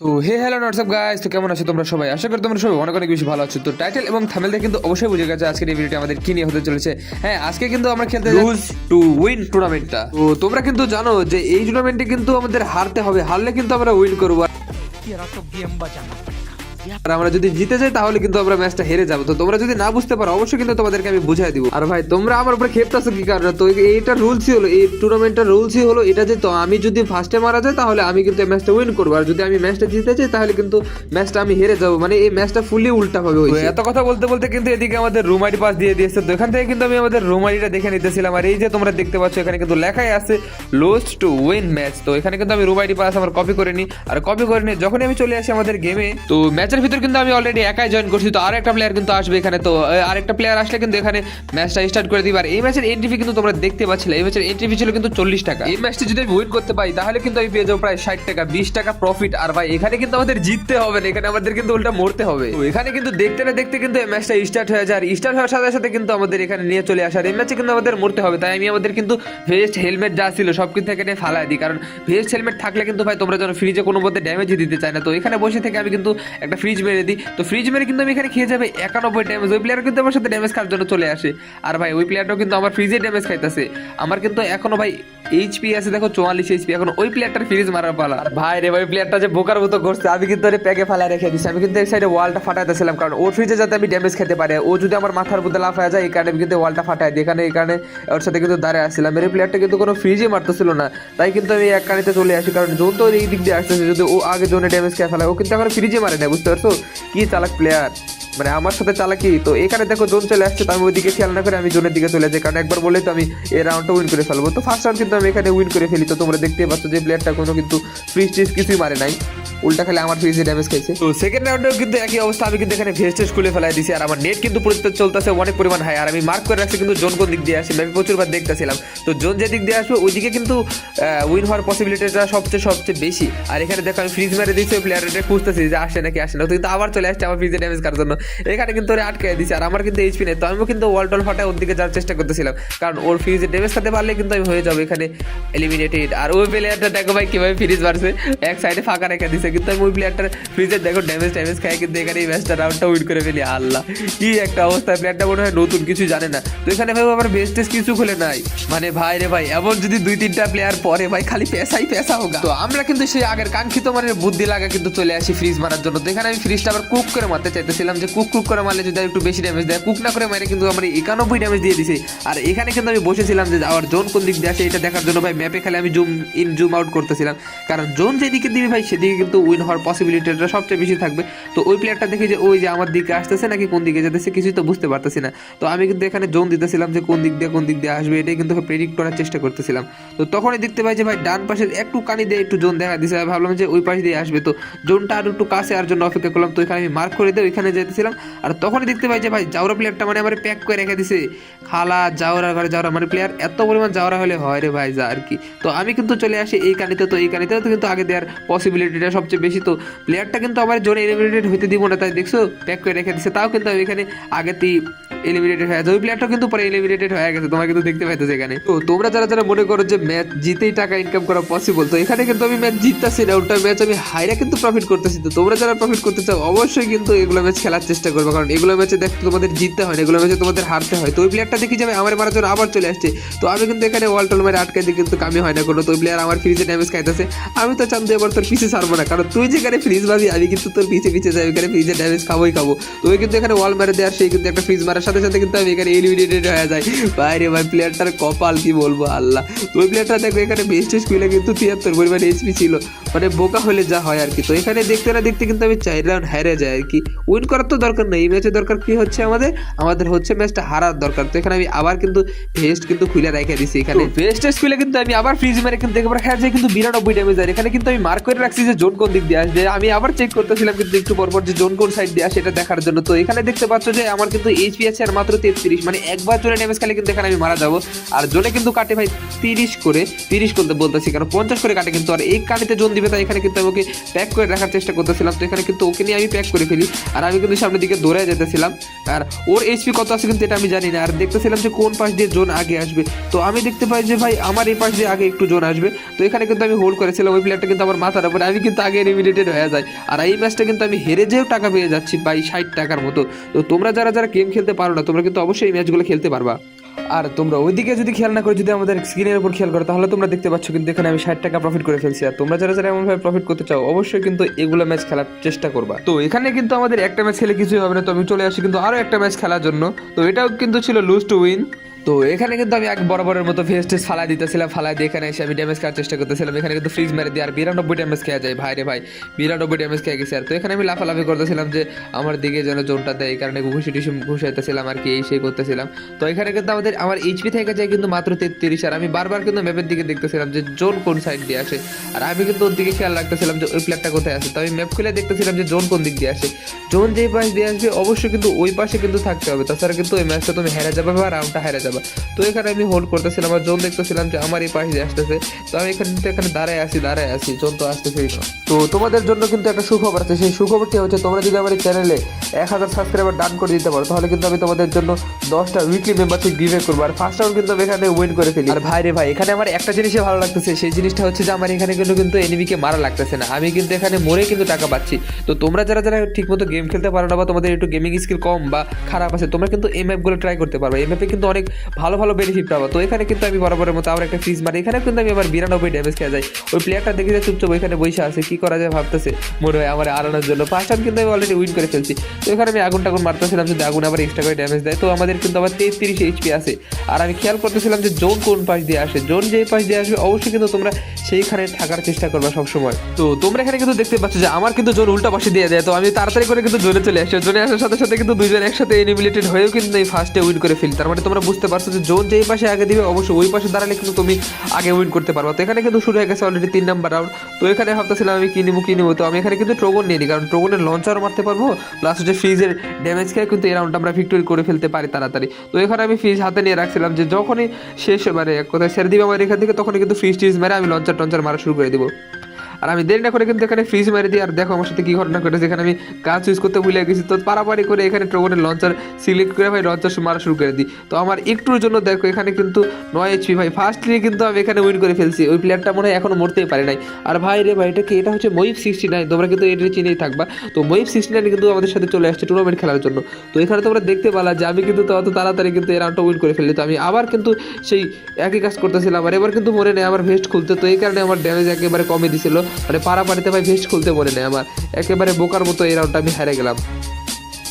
তো হে hello WhatsApp guys তো কেমন আছো তোমরা সবাই? আশা করি তোমরা সবাই অনেক অনেক বেশি ভালো আছো। তো টাইটেল এবং থামেল দিয়ে কিন্তু অবশ্যই বুঝে গেছে আজকের এই ভিডিওটি আমাদের কি নিয়ে হতে চলেছে। হ্যাঁ আজকে কিন্তু আমরা খেলতে লুজ টু উইন টুর্নামেন্টটা তো তোমরা কিন্তু জানো যে এই টুর্নামেন্টে কিন্তু আমাদের হারতে হবে হারলে কিন্তু আমরা উইন করব। আর আমরা যদি জিতে যাই তাহলে কিন্তু আমরা ম্যাচটা হেরে যাব। তো তোমরা যদি না বুঝতে পারো অবশ্যই কিন্তু তোমাদেরকে আমি বুঝাই দিব। আর ভাই তোমরা আমার উপরে খেপতাছো কি কারণে? তো এইটা রুলসই হলো এই টুর্নামেন্টের রুলসই হলো এটা যে তো আমি যদি ফার্স্টে মারা যাই তাহলে আমি কিন্তু এই ম্যাচটা উইন করব। আর যদি আমি ম্যাচটা জিতে যাই তাহলে কিন্তু ম্যাচটা আমি হেরে যাব। মানে এই ম্যাচটা ফুলি উল্টা হবে এত কথা বলতে বলতে কিন্তু এদিকে আমাদের রুম আইডি পাস দিয়ে দিয়েছে। তো এখান থেকে কিন্তু আমি আমাদের রুম আইডিটা দেখে নিতেছিলাম। আর এই যে তোমরা দেখতে পাচ্ছ এখানে কিন্তু লেখাই আছে লোস্ট টু উইন ম্যাচ তো এখানে কিন্তু আমি রুম আইডি পাস আমার কপি করে নিই। আর কপি করে নিই যখনই আমি চলে আসি আমাদের গেমে তো ম্যাচের ভিতর কিন্তু আমি অলরেডি একাই জয়েন করছি, তো আরেকটা প্লেয়ার কিন্তু আসবে এখানে। তো আরেকটা প্লেয়ার আসলে কিন্তু এখানে ম্যাচটা স্টার্ট করে দিবার এই ম্যাচের এন্ট্রি ফি কিন্তু তোমরা দেখতে পাচ্ছিলে, এই ম্যাচের এন্ট্রি ফি ছিল কিন্তু চল্লিশ টাকা। এই ম্যাচটি যদি আমি উইন করতে পারি, তাহলে কিন্তু আমি পেয়ে যাব প্রায় ষাট টাকা, বিশ টাকা প্রফিট আর ভাই, এখানে কিন্তু আমাদের জিততে হবে না, এখানে আমাদের কিন্তু উল্টা মরতে হবে। তো এখানে কিন্তু দেখতে না দেখতে কিন্তু এই ম্যাচটা স্টার্ট হয়ে যায়। আর স্টার্ট হওয়ার সাথে সাথে কিন্তু আমাদের এখানে নিয়ে চলে আসার এই ম্যাচে কিন্তু আমাদের মরতে হবে, তাই আমি আমাদের কিন্তু ভেস্ট হেলমেট যা ছিল সব কিন্তু এখানে ফালাই দিই। কারণ ভেস্ট হেলমেট থাকলে কিন্তু ভাই, তোমরা যেন ফ্রিজে কোনো মধ্যে ড্যামেজই দিতে চায় না। তো এখানে বসে থেকে আমি কিন্তু একটা ফ্রিজ মেরে দিই। তো ফ্রিজ মেরে কিন্তু আমি এখানে খেয়ে যাবে একানব্বই ড্যামেজ ওই প্লেয়ার কিন্তু আমার সাথে ড্যামেজ খাওয়ার জন্য চলে আসে। আর ভাই, ওই প্লেয়ারটাও কিন্তু আমার ফ্রিজে ড্যামেজ খাইতেছে। আমার কিন্তু এখনও ভাই এইচপি আছে, দেখো চুয়াল্লিশ এইচপি এখন ওই প্লেয়ারটার ফ্রিজ মারার পালা। ভাই রে ওই প্লেয়ারটা যে বোকার মতো করছে আমি কিন্তু ওরে প্যাকে ফেলা রেখে দিচ্ছি আমি কিন্তু এই সাইডে ওয়ালটা ফাটাইতেছিলাম, কারণ ওর ফ্রিজে যাতে আমি ড্যামেজ খেতে পারে। ও যদি আমার মাথার মধ্যে লাফ হয়ে যায়, এই কারণে আমি কিন্তু ওয়ালটা ফাটাই দিই। এখানে এই কারণে ওর সাথে কিন্তু দাঁড়িয়ে আসছিলাম। এর প্লেয়ারটা কিন্তু কোনো ফ্রিজে মারতেছিল না। তাই কিন্তু আমি এক কানিতে চলে আসি, কারণ জোন তো এই দিক দিয়ে আসতেছে। যদি ও আগে জোনে ড্যামেজ খেয়ে ফেলে ও কিন্তু এখন ফ্রিজে মারে না বুঝতে পারছ কি চালাক প্লেয়ার মানে আমার সাথে চালাকি? তো এখানে দেখো জোন চলে আসছে, তো আমি ওইদিকে খেয়াল না করে আমি জোনের দিকে চলে যাই, কারণ একবার বলেই তো আমি এই রাউন্ডটা উইন করে ফেলব। তো ফার্স্ট রাউন্ড কিন্তু আমি এখানে উইন করে ফেলি, তো তোমরা দেখতেই পাচ্ছ যে প্লেয়ারটা কোনো কিন্তু ফ্রিজ টিজ কিছুই মারে নাই। উল্টা খেলে আমার ফ্রিজে ড্যামেজ খাইছে। তো সেকেন্ড রাউন্ডেও কিন্তু একই অবস্থা, আমি কিন্তু এখানে ভেস্টেজ খুলে ফেলাই দিছি, আর আমার নেট কিন্তু পুরো চলতেছে, অনেক পরিমাণ হাই আর আমি মার্ক করে রাখছি কিন্তু জোন কোন দিক দিয়ে আসে, আমি প্রচুরবার দেখতেছিলাম। তো জোন যে দিক দিয়ে আসবে, ওইদিকে কিন্তু উইন হওয়ার পসিবিলিটিটা সবচেয়ে সবচেয়ে বেশি। আর এখানে দেখো, আমি ফ্রিজ মেরে দিচ্ছি ওই প্লেয়ারটা খুঁজতেছি যে আসে নাকি আসে না। তো কিন্তু আবার চলে আসছে আমার ফ্রিজে ড্যামেজ করার জন্য। এখানে কিন্তু ওরে আটকে দিচ্ছে আর আমার কিন্তু এইচপি নেই। তো আমিও কিন্তু ওয়াল টল ফাটায় ওর দিকে যাওয়ার চেষ্টা করতেছিলাম। কারণ ওর ফ্রিজে ড্যামেজ খাতে পারলে কিন্তু আমি হয়ে যাব এখানে এলিমিনেটেড আর ওই প্লেয়ারটা দেখো ভাই কীভাবে ফ্রিজ মারছে। এক সাইডে ফাঁকা রেখে দিছে কিন্তু আমি ওই প্লেয়ারটার ফ্রিজে দেখো ড্যামেজ ড্যামেজ খায় কিন্তু এখানে এই ম্যাচটা রাউন্ডটা উইন করে ফেলি। আল্লাহ, কি একটা অবস্থা। প্লেয়ারটা মনে হয় নতুন, কিছু জানে না। তো এখানে ভাই আবার বেস্টেস কিছু খুলে নাই। মানে ভাই রে ভাই, এমন যদি দুই তিনটা প্লেয়ার পরে ভাই, খালি পেশাই পেশা হোক তো আমরা কিন্তু সেই আগের কাঙ্ক্ষিত মানে বুদ্ধি লাগা কিন্তু চলে আসি ফ্রিজ মারার জন্য। তো এখানে আমি ফ্রিজটা আবার কুক করে মারতে চাইতেছিলাম যে কুক কুক করে মারলে যদি একটু বেশি ড্যামেজ দেয় কুক না করে মারে কিন্তু আমার একানব্বই ড্যামেজ দিয়ে দিছে। আর এখানে কিন্তু আমি বসেছিলাম যে আমার জোন কোন দিক দিয়ে আসে এটা দেখার জন্য ভাই ম্যাপে খালি আমি জুম ইন জুম আউট করতেছিলাম। কারণ জোন যেদিকে দিবে ভাই, সেদিকে কিন্তু উইন হওয়ার পসিবিলিটিটা সবচেয়ে বেশি থাকবে। তো ওই প্লেয়ারটা দেখি যে ওই যে আমার দিকে আসতেছে নাকি কোন দিকে যেতেছে কিছুই তো বুঝতে পারতেছি না। তো আমি কিন্তু এখানে জোন দিতেছিলাম যে কোন দিক দিয়ে, কোন দিক দিয়ে আসবে, এটাই কিন্তু প্রেডিক্ট করার চেষ্টা করতেছিলাম। তো তখনই দেখতে পাই যে ভাই ডান পাশে একটু কানি দিয়ে একটু জোন দেখা দিছে, ভাবলাম যে ওই পাশ দিয়ে আসবে। তো জোনটা আর একটু কাছে আর জন্য অপেক্ষা করলাম, তো এখানে আমি মার্ক করে দিয়ে ওইখানে যেতেছিলাম আর তখনই দেখতে পাই যে ভাই জাউরা প্লেয়ারটা মানে আমার প্যাক করে রেখে দিছে। খালা জাউরা ঘরে জাউরা মানে প্লেয়ার এত পরিমাণ জাউরা হলে হয় রে ভাই যা আর কি। তো আমি কিন্তু চলে আসি এই কানিতে, তো এই কানিতেও তো কিন্তু আগে দেওয়ার পসিবিলিটিটা সবচেয়ে বেশি। তো প্লেয়ারটা কিন্তু আমার জোরে এলিমিনেটেড হইতে দিব না, তাই দেখছ প্যাক করে রেখে দিছে। তাও কিন্তু আমি এখানে আগেতেই এলিমিনেটেড হয়ে গেছে ওই প্লেয়ারটা কিন্তু পরে এলিমিনেটেড হয়ে গেছে, তোমরা কিন্তু দেখতে পাইতেছে এখানে। তো তোমরা যারা যারা মনে করো যে ম্যাচ জিতেই টাকা ইনকাম করা পসিবল তো এখানে কিন্তু আমি ম্যাচ জিততেছি না ওটা ম্যাচ আমি হাইরা কিন্তু প্রফিট করতেছি। তো তোমরা যারা প্রফিট করতে চাও, অবশ্যই কিন্তু এগুলো ম্যাচ খেলার চেষ্টা করবে, কারণ এগুলো ম্যাচে দেখতে তোমাদের জিততে হয় এগুলো ম্যাচে তোমাদের হারতে হয়। তো ওই প্লেয়ারটা দেখি যাবে আমার মারার জন্য আবার চলে আসছে। তো আমি কিন্তু এখানে ওয়াল টল মেরে আটকে দিই, কিন্তু কামি হয় না কোনো। তো ওই প্লেয়ার আমার ফ্রিজে ড্যামেজ খাইতেছে। আমি তো চান্দ এবার তোর পিছে ছাড়বো না, কারণ তুই যেখানে ফ্রিজ মারবি, আমি কিন্তু তোর পিছে পিছে যাই ওখানে ফ্রিজে ড্যামেজ খাবোই খাব। তো ওই কিন্তু এখানে ওয়াল মেরে দেওয়ার সেই কিন্তু একটা ফ্রিজ মারার সাথে কিন্তু আমি এখানে এলিমিনেটেড হয়ে যাই। বাইরে ভাই প্লেয়ারটার কপাল কি বলব, আল্লাহ। ওই প্লেয়ারটা দেখো, এখানে বেস্ট স্কুলে কিন্তু তিয়াত্তর পরিমাণ এইচপি ছিল। মানে বোকা হলে যা হয় আর কি। তো এখানে দেখতে না দেখতে কিন্তু আমি চার রাউন্ড হেরে যাই আর কি। উইন করার তো দরকার নেই। এই ম্যাচে দরকার কি হচ্ছে আমাদের? আমাদের হচ্ছে ম্যাচটা হারার দরকার। তো এখানে আমি আবার কিন্তু ভেস্ট কিন্তু খুলে রেখে দিছি এখানে। ভেস্ট খুলে কিন্তু আমি আবার ফ্রিজ মেরে কিন্তু একবার খেলা যায় কিন্তু বিরানব্বই ড্যামেজ আর। এখানে কিন্তু আমি মার্ক করে রাখছি যে জোন কোন দিক দিয়ে আসবে। আমি আবার চেক করতেছিলাম কিন্তু একটু পরপর যে জোন কোন সাইড দিয়ে আসে, এটা দেখার জন্য। তো এখানে দেখতে পাচ্ছ যে আমার কিন্তু এইচপি আছে আর মাত্র তেত্রিশ। মানে একবার জোনে ড্যামেজ খেলে কিন্তু এখানে আমি মারা যাব। আর জোনে কিন্তু কাটে ভাই তিরিশ করে, তিরিশ করতে বলতেছি কারণ পঞ্চাশ করে কাটে কিন্তু। আর এই কাটিতে জোন দিবে, তাই এখানে কিন্তু আমি ওকে প্যাক করে রাখার চেষ্টা করতেছিলাম। তো এখানে কিন্তু ওকে নিয়ে আমি প্যাক করে ফেলি। আর আমি কিন্তু সামনের দিকে দৌড়ে যেতেছিলাম। আর ওর এইচপি কত আছে কিন্তু এটা আমি জানি না। আর দেখতেছিলাম যে কোন পাশ দিয়ে জোন আগে আসবে। তো আমি দেখতে পাই যে ভাই আমার এই পাশ দিয়ে আগে একটু জোন আসবে। তো এখানে কিন্তু আমি হোল্ড করেছিলাম। ওই প্লেয়ারটা কিন্তু আমার মাথার উপরে। আমি কিন্তু আগে এলিমিনেটেড হয়ে যায় আর এই ম্যাচটা কিন্তু আমি হেরে যেও টাকা পেয়ে যাচ্ছি, ভাই ষাট টাকার মতো। তো তোমরা যারা যারা গেম খেলতে পারো না, তোমরা কিন্তু অবশ্যই এই ম্যাচগুলো খেলতে পারবা। আর তোমরা ওইদিকে যদি খেয়াল না করে যদি আমাদের স্ক্রিনের উপর খেয়াল করো, তাহলে তোমরা দেখতে পাচ্ছ কিন্তু এখানে আমি ষাট টাকা প্রফিট করে ফেলছি। আর তোমরা যারা যারা এমনভাবে প্রফিট করতে চাও, অবশ্যই কিন্তু এগুলো ম্যাচ খেলার চেষ্টা করবা। তো এখানে কিন্তু আমাদের একটা ম্যাচ খেলে কিছুই হবে না। তো আমি চলে আসি কিন্তু আরও একটা ম্যাচ খেলার জন্য। তো এটাও কিন্তু ছিল লুজ টু উইন তো এখানে কিন্তু আমি এক বরাবরের মতো ফেস টেস ফালা দিতেছিলাম ফালা দিয়ে এখানে এসে আমি ড্যামেজ খাওয়ার চেষ্টা করতেছিলাম। এখানে কিন্তু ফ্রিজ মেরে দিয়ে আর বিরানব্বই ড্যামেজ খেয়ে যায়। ভাই রে ভাই, বিরানব্বই ড্যামেজ খেয়ে গেছে আর। তো এখানে আমি লাফালাফি করতেছিলাম যে আমার দিকে যেন জোনটা দেয়, এই কারণে ঘুষি টুসি ঘুষাইতেছিলাম আর কি, এই সেই করতেছিলাম। তো এখানে কিন্তু আমাদের, আমার এইচপি থেকে যায় কিন্তু মাত্র তেত্রিশ আর আমি বারবার কিন্তু ম্যাপের দিকে দেখতেছিলাম যে জোন কোন সাইড দিয়ে আসে। আর আমি কিন্তু ওর দিকে খেয়াল রাখতেছিলাম যে ওই প্লেয়ারটা কোথায় আছে। তো আমি ম্যাপ খুলে দেখতেছিলাম যে জোন কোন দিক দিয়ে আসে। জোন যেই পাশ দিয়ে আসবে, অবশ্যই কিন্তু ওই পাশে কিন্তু থাকতে হবে। তাছাড়া কিন্তু ওই ম্যাচটা তুমি হেরে যাবে বা রাউন্ডটা হেরে যাবে। তো এখানে আমি হোল্ড করতেছিলাম আর জোন দেখতেছিলাম যে আমার এই পাশ আসতেছে। তো আমি এখানে এখানে দাঁড়ায় আসি দাঁড়ায় আসি জোন তো আসতেছেই না। তো তোমাদের জন্য কিন্তু একটা সুখবর আছে। সেই সুখবরটি হচ্ছে তোমরা যদি আমার এই চ্যানেলে এক হাজার সাবস্ক্রাইবার ডান করে দিতে পারো, তাহলে কিন্তু আমি তোমাদের জন্য দশটা উইকলি মেম্বারশিপ গিভে করব। আর ফার্স্ট রাউন্ড কিন্তু আমি এখানে উইন করে ফেলি। আর ভাই রে ভাই, এখানে আমার একটা জিনিসই ভালো লাগতেছে, সেই জিনিসটা হচ্ছে যে আমার এখানে কিন্তু কিন্তু এনিমিকে মারা লাগতেছে না। আমি কিন্তু এখানে মরে কিন্তু টাকা পাচ্ছি। তো তোমরা যারা যারা ঠিকমতো গেম খেলতে পারো না বা তোমাদের একটু গেমিং স্কিল কম বা খারাপ আছে, তোমরা কিন্তু এই ম্যাপগুলো ট্রাই করতে পারবে এই ম্যাপে কিন্তু অনেক ভালো ভালো বেনিফিট পাবো। তো এখানে কিন্তু আমি বরাবরের মতো আবার একটা ফ্রিজ মারি। এখানে কিন্তু আমি আবার বিরানব্বই ড্যামেজ খেয়ে যাই। ওই প্লেয়ারটা দেখে যে চুপচাপ ওইখানে বসে আছে, কি করা যায় ভাবতেছে। মনে হয় আমার আড়ানোর জন্য। ফার্স্ট টাইম কিন্তু আমি অলরেডি উইন করে ফেলছি। তো এখানে আমি আগুন টাগুন মারতেছিলাম, যদি আগুন আবার এক্সট্রা করে ড্যামেজ দেয়, তো আমাদের কিন্তু আবার তেত্রিশ এইচপি আছে। আর আমি খেয়াল করতেছিলাম যে জোন কোন পাশ দিয়ে আসে। জোন যেই পাশ দিয়ে আসবে, অবশ্যই কিন্তু তোমরা সেইখানে থাকার চেষ্টা করবে সবসময়। তো তোমরা এখানে কিন্তু দেখতে পাচ্ছ যে আমার কিন্তু জোন উল্টা পাশে দিয়ে দেয় তো আমি তাড়াতাড়ি করে কিন্তু জোনে চলে আসি। জোনে আসার সাথে সাথে কিন্তু দুজন একসাথে এনিমিলেটেড হয়েও কিন্তু এই ফার্স্টে উইন করে ফেলি। তার মানে তোমরা বুঝতে পারছ যে জোন যেই পাশে আগে দিবে, অবশ্যই ওই পাশে দাঁড়ালে কিন্তু তুমি আগে উইন করতে পারবে। তো এখানে কিন্তু শুরু হয়ে গেছে অলরেডি তিন নাম্বার রাউন্ড তো এখানে ভাবতেছিলাম আমি কি নিবো কি নিবো? তো আমি এখানে কিন্তু ট্রোগন নিয়ে নিই। কারণ ট্রোগনের লঞ্চারও মারতে পারব। প্লাস হচ্ছে ফ্রিজের ড্যামেজ খেয়ে কিন্তু এই রাউন্ডটা আমরা ভিক্টোরি করে ফেলতে পারি তাড়াতাড়ি। তো এখানে আমি ফ্রিজ হাতে নিয়ে রাখছিলাম যে যখনই শেষ মানে এক কথায় ছেড়ে দিবে আমার এখান থেকে, তখনই কিন্তু ফ্রিজ টিজ মেরে আমি লঞ্চার টঞ্চার মারা শুরু করে দিব। আর আমি দেরি না করে কিন্তু এখানে ফ্রিজ মেরে দিই, আর দেখো আমার সাথে কি ঘটনা ঘটেছে। এখানে আমি গাছ ইউজ করতে ভুলে গেছি, তো পারাপারি করে এখানে ট্রোগনের লঞ্চার সিলেক্ট করে ভাই লঞ্চার মারা শুরু করে দিই। তো আমার একটুর জন্য দেখো এখানে কিন্তু নয় এইচপি ভাই। ফার্স্ট ফার্স্টলি কিন্তু আমি এখানে উইন করে ফেলছি, ওই প্লেয়ারটা মনে হয় এখনও মরতেই পারে নাই। আর ভাই রে ভাই, এটা কি, এটা হচ্ছে মহিব সিক্সটি নাইন তোমরা কিন্তু এটা চিনেই থাকবা। তো মহিব সিক্সটি নাইন কিন্তু আমাদের সাথে চলে আসছে টুর্নামেন্ট খেলার জন্য। তো এখানে তোমরা দেখতে পালা যে আমি কিন্তু তত তাড়াতাড়ি কিন্তু এই রাউন্ডটা উইন করে ফেললি। তো আমি আবার কিন্তু সেই একই কাজ করতেছিলাম, আর এবার কিন্তু মনে নেই আমার ভেস্ট খুলতে। তো এই কারণে আমার ড্যামেজ একেবারে কমে দিছিল। মানে পাড়া পাড়িতে ভাই ভেস্ট খুলতে মনে নেয় আমার একেবারে বোকার মতো এই রাউন্ডটা আমি হেরে গেলাম।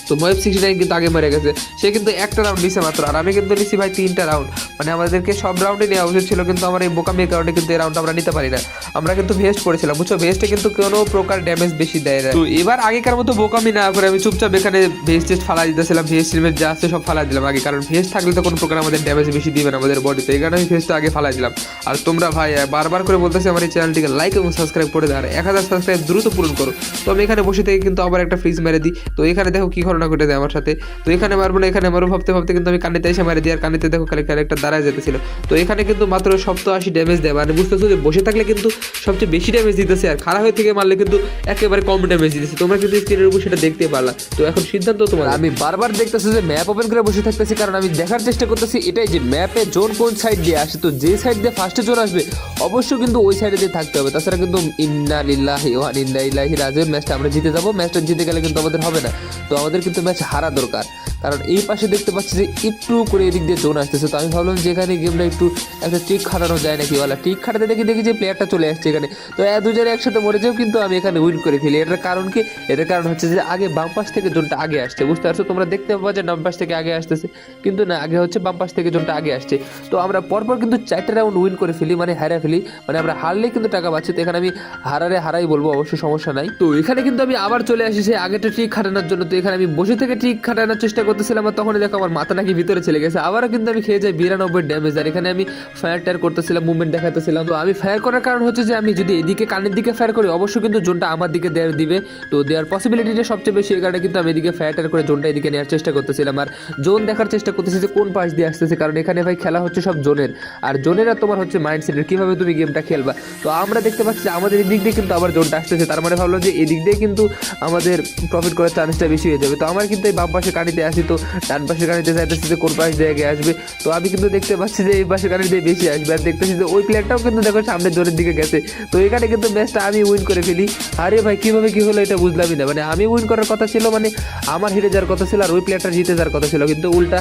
তো ময়েব সিক্সটি নাইন কিন্তু আগে মরে গেছে। সে কিন্তু একটা রাউন্ড নিছে মাত্র। আর আমি কিন্তু নিছি ভাই তিনটা রাউন্ড মানে আমাদেরকে সব রাউন্ডে নেওয়া উচিত ছিল কিন্তু আমার এই বোকামির কারণে কিন্তু এই রাউন্ড আমরা নিতে পারি না। আমরা কিন্তু ভেস্ট পড়েছিলাম বুঝছ? ভেস্টে কিন্তু কোনো প্রকার ড্যামেজ বেশি দেয় না। তো এবার আগেকার মতো বোকামি না করে আমি চুপচাপ এখানে ভেস্ট টেস্ট ফালা দিতেছিলাম ভেস্ট সিমেন্ট যা আছে সব ফালা দিলাম আগে। কারণ ভেস্ট থাকলে তো কোনো প্রকার আমাদের ড্যামেজ বেশি দিবে না আমাদের বডিতে এই কারণে আমি ভেস্টটা আগে ফালাই দিলাম। আর তোমরা ভাই বারবার করে বলতেছি আমার এই চ্যানেলটিকে লাইক এবং সাবস্ক্রাইব করে দেওয়ার এক হাজার সাবস্ক্রাইব দ্রুত পূরণ করো। তো আমি এখানে বসে থেকে কিন্তু আবার একটা ফ্রিজ মেরে দিই। তো এখানে দেখো কি ঘটনা ঘটে দেয় আমার সাথে। তো এখানে মারবো না, এখানে মারবো, ভাবতে ভাবতে কিন্তু আমি কানিতে এসে মারি দিই আর কানিতে দেখো খালি ক্যারেক্টার দাঁড়ায় যেতেছিল। তো এখানে কিন্তু মাত্র সপ্তাহ আশি ড্যামেজ দেয় মানে বুঝতেছো যে বসে থাকলে কিন্তু সবচেয়ে বেশি ড্যামেজ দিতেছে আর খারাপ হয়ে থেকে মারলে কিন্তু একেবারে কম ড্যামেজ দিতেছে। তোমরা কিন্তু স্ক্রিনের উপর সেটা দেখতে পারলা। তো এখন সিদ্ধান্ত তোমার আমি বারবার দেখতেছি যে ম্যাপ ওপেন করে বসে থাকতেছি কারণ আমি দেখার চেষ্টা করতেছি এটাই যে ম্যাপে জোন কোন সাইড দিয়ে আসে। তো যে সাইড দিয়ে ফার্স্টে জোন আসবে, অবশ্যই কিন্তু ওই সাইডে দিয়ে থাকতে হবে। তাছাড়া কিন্তু ইন্না লিল্লাহি ওয়ান ইন্না ইলাহি রাজের ম্যাচটা আমরা জিতে যাব ম্যাচটা জিতে গেলে কিন্তু আমাদের হবে না। তো আমাদের কিন্তু ম্যাচ হারা দরকার। কারণ এই পাশে দেখতে পাচ্ছি যে একটু করে এদিক দিয়ে জোন আসতেছে। তো আমি ভাবলাম যে এখানে গেমটা একটু একটা টিক খাটানো যায় নাকি? বলা টিক খাটাতে দেখি দেখি যে প্লেয়ারটা চলে আসছে এখানে। তো দুজনে একসাথে মরে যাও, কিন্তু আমি এখানে উইন করে ফেলি। এটার কারণ কি? এটার কারণ হচ্ছে যে আগে বাম পাশ থেকে জোনটা আগে আসছে। বুঝতে পারছ? তোমরা দেখতে পাবো যে ডান পাশ থেকে আগে আসতেছে। কিন্তু না, আগে হচ্ছে বাম পাশ থেকে জোনটা আগে আসছে। তো আমরা পরপর কিন্তু চারটা রাউন্ড উইন করে ফেলি মানে হারা ফেলি। মানে আমরা হারলেই কিন্তু টাকা পাচ্ছি। তো এখানে আমি হারারে হারাই বলব অবশ্যই সমস্যা নাই। তো এখানে কিন্তু আমি আবার চলে আসি সেই আগেটা ট্রিক খাটানোর জন্য। তো এখানে আমি বসে থেকে ট্রিক খাটানোর চেষ্টা করতেছিলাম আর তখনই দেখো আমার মাথা নাকি ভিতরে চলে গেছে। আবারও কিন্তু আমি খেয়ে যাই বিরানব্বই ড্যামেজ আর এখানে আমি ফায়ার টায়ার করতেছিলাম মুভমেন্ট দেখাতেছিলাম। তো আমি ফায়ার করার কারণ হচ্ছে যে আমি যদি এদিকে কানের দিকে ফায়ার করি, অবশ্যই কিন্তু জোনটা আমার দিকে দেওয়ার দিবে। তো দেওয়ার পসিবিলিটিটা সবচেয়ে বেশি, এই কারণে কিন্তু আমি এদিকে ফায়ার টায়ার করে জোনটা এদিকে নেওয়ার চেষ্টা করতেছিলাম। আর জোন দেখার চেষ্টা করতেছি যে কোন পাশ দিয়ে আসতেছে, কারণ এখানে ভাই খেলা হচ্ছে সব জোনের। আর জোনের আর তোমার হচ্ছে মাইন্ড মাইন্ডসেটের কীভাবে তুমি গেমটা খেলবা? তো আমরা দেখতে পাচ্ছি আমাদের এদিক দিয়ে কিন্তু আবার জোনটা আসতেছে। তার মানে ভাবলাম যে এদিক দিয়ে কিন্তু আমাদের প্রফিট করার চান্সটা বেশি হয়ে যাবে। তো আমার কিন্তু এই বাম পাশে কানিতে আসি তো ডান পাশের গাড়িতে চাইতেছি যে কোন পাশ দিয়ে আগে আসবে। তো আমি কিন্তু দেখতে পাচ্ছি যে এই পাশে কানি দিয়ে বেশি আসবে। আর দেখতেছি যে ওই প্লেয়ারটাও কিন্তু দেখো সামনে জোনের দিকে গেছে। তো এখানে কিন্তু ম্যাচটা আমি উইন করে ফেলি। আরে ভাই, কীভাবে কী হলো এটা বুঝলামই না। মানে আমি উইন করার কথা ছিল মানে আমার হেরে যাওয়ার কথা ছিল আর ওই প্লেয়ারটা জিতে যাওয়ার কথা ছিল। কিন্তু উল্টা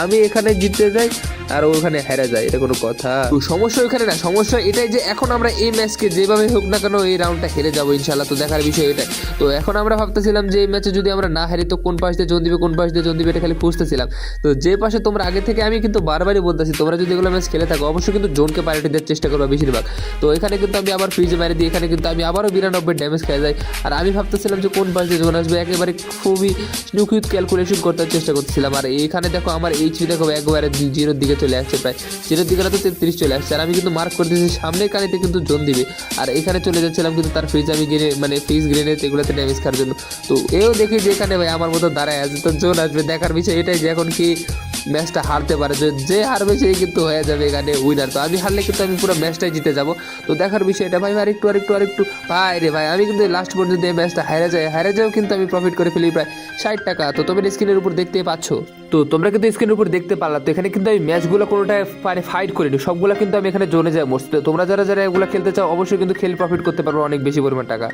আমি এখানে জিততে যাই আর ওখানে হেরে যায়। এটা কোনো কথা। তো সমস্যা ওইখানে না, সমস্যা এটাই যে এখন আমরা এই ম্যাচকে যেভাবে হোক না কেন এই রাউন্ডটা হেরে যাব ইনশাল্লাহ তো দেখার বিষয় এটা তো এখন আমরা ভাবতেছিলাম যে এই ম্যাচে যদি আমরা না হারি, তো কোন পাশ দিয়ে জোন দিবে, কোন পাশ দিয়ে জোন দিবে এটা খালি খুঁজতেছিলাম তো যে পাশে তোমরা আগে থেকে, আমি কিন্তু বারবারই বলতেছি, তোমরা যদি এগুলো ম্যাচ খেলে থাকো, অবশ্যই কিন্তু জোনকে প্রায়োরিটি দেওয়ার চেষ্টা করব বেশিরভাগ। তো এখানে কিন্তু আমি আবার ফ্রিজে মারি দিই, এখানে কিন্তু আমি আবারও বিরানব্বই ড্যামেজ খেয়ে যাই। আর আমি ভাবতেছিলাম যে কোন পাশ দিয়ে জোন আসবে, একেবারে খুবই স্নুকিউত ক্যালকুলেশন করতে চেষ্টা করতেছিলাম। আর এইখানে দেখো আমার এইচপি দেখো একবারে জিরোর দিকে চলে আসছে প্রায়। জিরোর দিকে তো তেত্রিশ চলে আসছে। আর আমি কিন্তু মার্ক করে দিয়েছি, সামনের কানিতে কিন্তু জোন দিবে। আর এখানে চলে যাচ্ছিলাম কিন্তু তার ফ্রিজ আমি গেনে মানে ফ্রিজ গ্রেনেড এগুলোতে ড্যামেজ খাওয়ার জন্য। তো এও দেখি যে এখানে ভাই আমার মতো দাঁড়ায় আছে, তো জোন আসবে। দেখার বিষয় এটাই যে এখন কি ম্যাচটা হারতে পারে। যে হারবে সেই কিন্তু হয়ে যাবে এখানে উইনার তো আমি হারলে কিন্তু আমি পুরো ম্যাচটাই জিতে যাব। তো দেখার বিষয় এটা। ভাই আরেকটু আরেকটু আরেকটু। ভাই রে ভাই, আমি কিন্তু লাস্ট পর্যন্ত এই ম্যাচটা হেরে যাই। হেরে যাও কিন্তু আমি প্রফিট করে ফেলি প্রায় ষাট টাকা। তো তোমরা স্ক্রিনের উপর দেখতে পাচ্ছ। তো তোমরা কিন্তু স্ক্রিনের উপর দেখতে পারলা। তো এখানে কিন্তু আমি ম্যাচগুলো কোনোটাই মানে ফাইট করিনি। সবগুলো কিন্তু আমি এখানে জোনে যাই মরছি তো তোমরা যারা যারা এগুলো খেলতে চাও, অবশ্যই কিন্তু খেলে প্রফিট করতে পারব অনেক বেশি পরিমাণ টাকা।